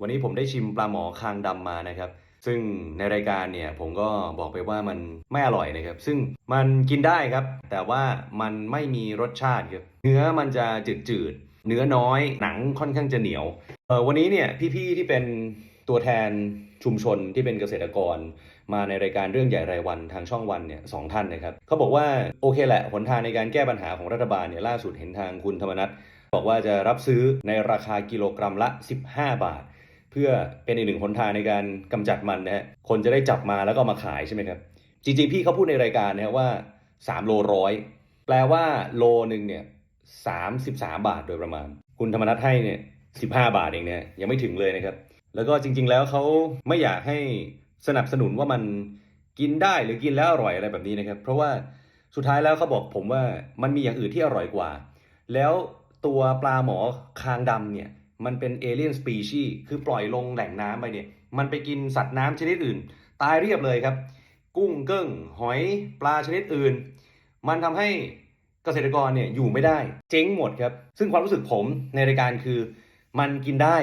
วันนี้ผมได้ชิมปลาหมอคางดำมานะครับ ซึ่งในรายการเนี่ยผมก็บอกไปว่ามันไม่อร่อยนะครับ ซึ่งมันกินได้ครับ แต่ว่ามันไม่มีรสชาติครับเนื้อมันจะจืดๆเนื้อน้อยหนังค่อนข้างจะเหนียวเออวันนี้เนี่ยพี่ๆที่เป็นตัวแทนชุมชนที่เป็นเกษตรกร มาในรายการเรื่องใหญ่รายวันทางช่องวันเนี่ยสองท่านนะครับเขาบอกว่าโอเคแหละหนทางในการแก้ปัญหาของรัฐบาลเนี่ยล่าสุดเห็นทางคุณธรรมนัฐบอกว่าจะรับซื้อในราคากิโลกรัมละ 15 บาท เพื่อเป็นอีกหนึ่งหนทางในการกำจัดมันนะฮะคนจะได้จับมาแล้วก็มาขายใช่ไหมครับ จริงๆ พี่เขาพูดในรายการนะว่า3โลร้อยแปลว่าโลหนึ่งเนี่ย33บาบาทโดยประมาณ คุณธรรมนัฐให้เนี่ย15บาทเองเนี่ยยังไม่ถึงเลยนะครับ แล้วก็จริง ๆ แล้วเขาไม่อยากให้สนับสนุนว่ามันกินได้หรือกินแล้วอร่อยอะไรแบบนี้นะครับ เพราะว่าสุดท้ายแล้วเขาบอกผมว่ามันมีอย่างอื่นที่อร่อยกว่า แล้วตัวปลาหมอคางดำเนี่ย มันเป็นเอเลียนสปีชีคือปล่อยลงแหล่งน้ำไปเนี่ย มันไปกินสัตว์น้ำชนิดอื่น ตายเรียบเลยครับ กุ้งเกิ้ง หอยปลาชนิดอื่น มันทำให้เกษตรกรเนี่ยอยู่ไม่ได้ เจ๊งหมดครับ ซึ่งความรู้สึกผมในรายการคือ มันกินได้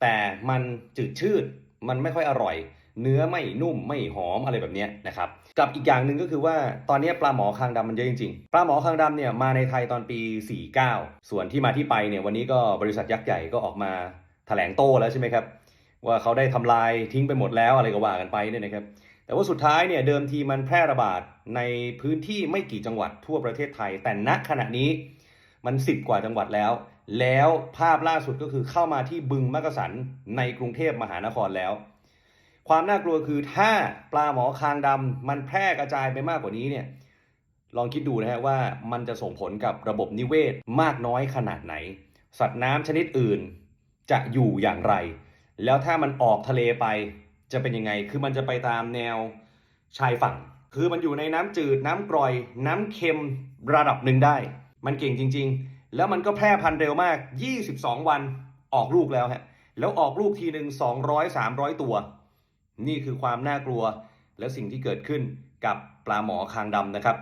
แต่มันจืดชืด มันไม่ค่อยอร่อย เนื้อไม่นุ่มไม่หอมอะไรแบบนี้นะครับกับอีกอย่างหนึ่งก็คือว่าตอนนี้ปลาหมอคางดำมันเยอะจริงๆ ปลาหมอคางดำเนี่ยมาในไทยตอนปี 49 ส่วนที่มาที่ไปเนี่ยวันนี้ก็บริษัทยักษ์ใหญ่ก็ออกมาแถลงโต้แล้วใช่ไหมครับว่าเขาได้ทำลายทิ้งไปหมดแล้วอะไรก็ว่ากันไปเนี่ยนะครับแต่ว่าสุดท้ายเนี่ยเดิมทีมันแพร่ระบาดในพื้นที่ไม่กี่จังหวัดทั่วประเทศไทย แต่ณขณะนี้มัน10กว่าจังหวัดแล้ว แล้วภาพล่าสุดก็คือเข้ามาที่บึงมักกะสันในกรุงเทพมหานครแล้ว ความน่ากลัวคือถ้าปลาหมอคางดำมันแพร่กระจายไปมากกว่านี้เนี่ยลองคิดดูนะฮะว่ามันจะส่งผลกับระบบนิเวศมากน้อยขนาดไหน สัตว์น้ำชนิดอื่นจะอยู่อย่างไร แล้วถ้ามันออกทะเลไปจะเป็นยังไง คือมันจะไปตามแนวชายฝั่ง คือมันอยู่ในน้ำจืด น้ำกร่อย น้ำเค็มระดับหนึ่งได้ มันเก่งจริง ๆ แล้วมันก็แพร่พันธุ์เร็วมาก 22 วันออกลูกแล้วฮะ แล้วออกลูกทีหนึ่ง200 300 ตัว นี่คือความน่ากลัวและสิ่งที่เกิดขึ้นกับปลาหมอคางดำนะครับ